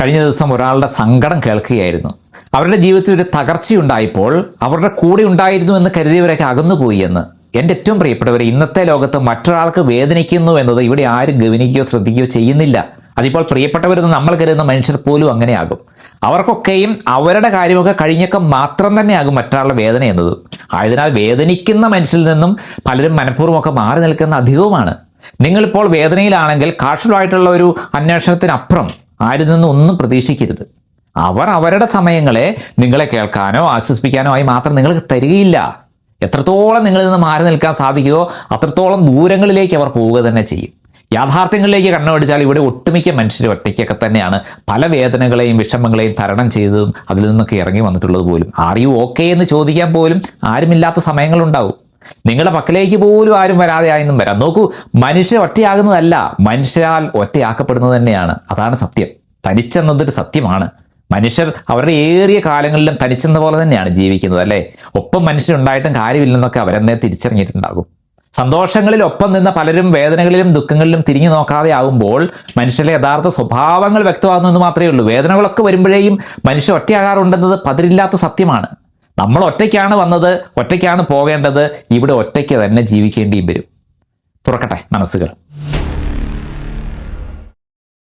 കഴിഞ്ഞ ദിവസം ഒരാളുടെ സങ്കടം കേൾക്കുകയായിരുന്നു. അവരുടെ ജീവിതത്തിൽ ഒരു തകർച്ചയുണ്ടായപ്പോൾ അവരുടെ കൂടെ ഉണ്ടായിരുന്നു എന്ന് കരുതിയവരൊക്കെ അകന്നുപോയി എന്ന്. എന്റെ ഏറ്റവും പ്രിയപ്പെട്ടവർ ഇന്നത്തെ ലോകത്ത് മറ്റൊരാൾക്ക് വേദനിക്കുന്നു എന്നത് ഇവിടെ ആരും ഗവനിക്കുകയോ ശ്രദ്ധിക്കുകയോ ചെയ്യുന്നില്ല. അതിപ്പോൾ പ്രിയപ്പെട്ടവരെന്ന് നമ്മൾ കരുതുന്ന മനുഷ്യർ പോലും അങ്ങനെയാകും. അവർക്കൊക്കെയും അവരുടെ കാര്യമൊക്കെ കഴിഞ്ഞൊക്കെ മാത്രം തന്നെയാകും മറ്റൊരാളുടെ വേദന എന്നത്. ആയതിനാൽ വേദനിക്കുന്ന മനുഷ്യരിൽ നിന്നും പലരും മനഃപൂർവമൊക്കെ മാറി നിൽക്കുന്ന അധികവുമാണ്. നിങ്ങളിപ്പോൾ വേദനയിലാണെങ്കിൽ കാഷ്വലായിട്ടുള്ള ഒരു അന്വേഷണത്തിനപ്പുറം ആരിൽ നിന്നും ഒന്നും പ്രതീക്ഷിക്കരുത്. അവർ അവരുടെ സമയങ്ങളെ നിങ്ങളെ കേൾക്കാനോ ആശ്വസിപ്പിക്കാനോ ആയി മാത്രം നിങ്ങൾക്ക് തരികയില്ല. എത്രത്തോളം നിങ്ങളിൽ നിന്ന് മാറി നിൽക്കാൻ സാധിക്കുമോ അത്രത്തോളം ദൂരങ്ങളിലേക്ക് അവർ പോവുക തന്നെ ചെയ്യും. യാഥാർത്ഥ്യങ്ങളിലേക്ക് കണ്ണോടിച്ചാൽ ഇവിടെ ഒട്ടുമിക്ക മനുഷ്യർ ഒറ്റയ്ക്കൊക്കെ തന്നെയാണ്. പല വേദനകളെയും വിഷമങ്ങളെയും തരണം ചെയ്തതും അതിൽ നിന്നൊക്കെ ഇറങ്ങി വന്നിട്ടുള്ളത് പോലും. ആർ യു ഓക്കെ എന്ന് ചോദിക്കാൻ പോലും ആരുമില്ലാത്ത സമയങ്ങളുണ്ടാവും. നിങ്ങളുടെ പക്കലേക്ക് പോലും ആരും വരാതെ ആയെന്നും വരാം. നോക്കൂ മനുഷ്യ ഒറ്റയാകുന്നതല്ല. മനുഷ്യരാൽ ഒറ്റയാക്കപ്പെടുന്നത് തന്നെയാണ്. അതാണ് സത്യം. തനിച്ചെന്നതൊരു സത്യമാണ്. മനുഷ്യർ അവരുടെ ഏറിയ കാലങ്ങളിലും തനിച്ചെന്ന പോലെ തന്നെയാണ് ജീവിക്കുന്നത് അല്ലേ? ഒപ്പം മനുഷ്യരുണ്ടായിട്ടും കാര്യമില്ലെന്നൊക്കെ അവരെന്നെ തിരിച്ചറിഞ്ഞിട്ടുണ്ടാകും. സന്തോഷങ്ങളിൽ ഒപ്പം നിന്ന പലരും വേദനകളിലും ദുഃഖങ്ങളിലും തിരിഞ്ഞു നോക്കാതെ ആകുമ്പോൾ മനുഷ്യരുടെ യഥാർത്ഥ സ്വഭാവങ്ങൾ വ്യക്തമാകുന്നത് മാത്രമേ ഉള്ളൂ. വേദനകളൊക്കെ വരുമ്പോഴേയും മനുഷ്യർ ഒറ്റയാകാറുണ്ടെന്നത് പതിരില്ലാത്ത സത്യമാണ്. നമ്മൾ ഒറ്റയ്ക്കാണ് വന്നത് ഒറ്റയ്ക്കാണ് പോകേണ്ടത് ഇവിടെ ഒറ്റയ്ക്ക് തന്നെ ജീവിക്കേണ്ടിയും വരും. തുറക്കട്ടെ മനസ്സുകൾ.